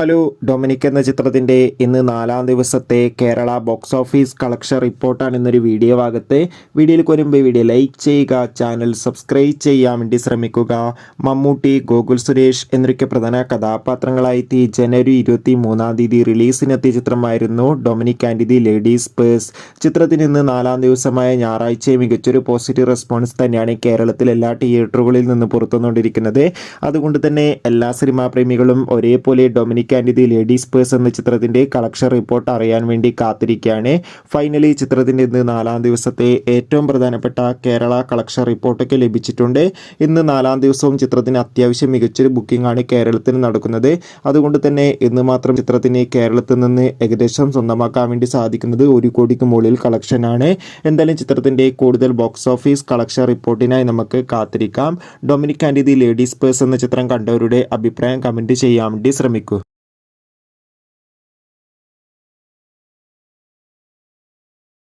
Hello Dominic എന്ന ചിത്രത്തിന്റെ ഇന്ന് നാലാം ദിവസത്തെ കേരള ബോക്സ് ഓഫീസ് കളക്ഷൻ റിപ്പോർട്ടാണ് ഇന്നൊരു വീഡിയോ ഭാഗത്ത്. വീഡിയോയിൽ വരുമ്പോൾ വീഡിയോ ലൈക്ക് ചെയ്യുക ചാനൽ സബ്സ്ക്രൈബ് ചെയ്യാൻ വേണ്ടി ശ്രമിക്കുക. മമ്മൂട്ടി ഗോകുൽ സുരേഷ് എന്നൊക്കെ പ്രധാന കഥാപാത്രങ്ങളായി ജനുവരി ഇരുപത്തി മൂന്നാം തീയതി റിലീസിനെത്തിയ ചിത്രമായിരുന്നു Dominic and the ladies purse. ചിത്രത്തിന് ഇന്ന് നാലാം ദിവസമായ ഞായറാഴ്ച മികച്ചൊരു പോസിറ്റീവ് റെസ്പോൺസ് തന്നെയാണ് കേരളത്തിൽ എല്ലാ തിയേറ്ററുകളിൽ നിന്ന് പുറത്തുനിന്നുകൊണ്ടിരിക്കുന്നത്. അതുകൊണ്ട് തന്നെ എല്ലാ സിനിമാ പ്രേമികളും ഒരേപോലെ Dominic and the ladies purse എന്ന ചിത്രത്തിന്റെ കളക്ഷൻ റിപ്പോർട്ട് അറിയാൻ വേണ്ടി കാത്തിരിക്കുകയാണ്. ഫൈനലി ചിത്രത്തിന്റെ ഇന്ന് നാലാം ദിവസത്തെ ഏറ്റവും പ്രധാനപ്പെട്ട കേരള കളക്ഷൻ റിപ്പോർട്ടൊക്കെ ലഭിച്ചിട്ടുണ്ട്. ഇന്ന് നാലാം ദിവസവും ചിത്രത്തിന് അത്യാവശ്യം മികച്ചൊരു ബുക്കിംഗ് ആണ് കേരളത്തിൽ നടക്കുന്നത്. അതുകൊണ്ട് തന്നെ ഇന്ന് മാത്രം ചിത്രത്തിന് കേരളത്തിൽ നിന്ന് ഏകദേശം സ്വന്തമാക്കാൻ വേണ്ടി സാധിക്കുന്നത് ഒരു കോടിക്ക് മുകളിൽ കളക്ഷനാണ് എന്തായാലും ചിത്രത്തിന്റെ കൂടുതൽ ബോക്സ് ഓഫീസ് കളക്ഷൻ റിപ്പോർട്ടിനായി നമുക്ക് കാത്തിരിക്കാം. Dominic and the ladies purse എന്ന ചിത്രം കണ്ടവരുടെ അഭിപ്രായം കമന്റ് ചെയ്യാൻ വേണ്ടി ശ്രമിക്കൂ.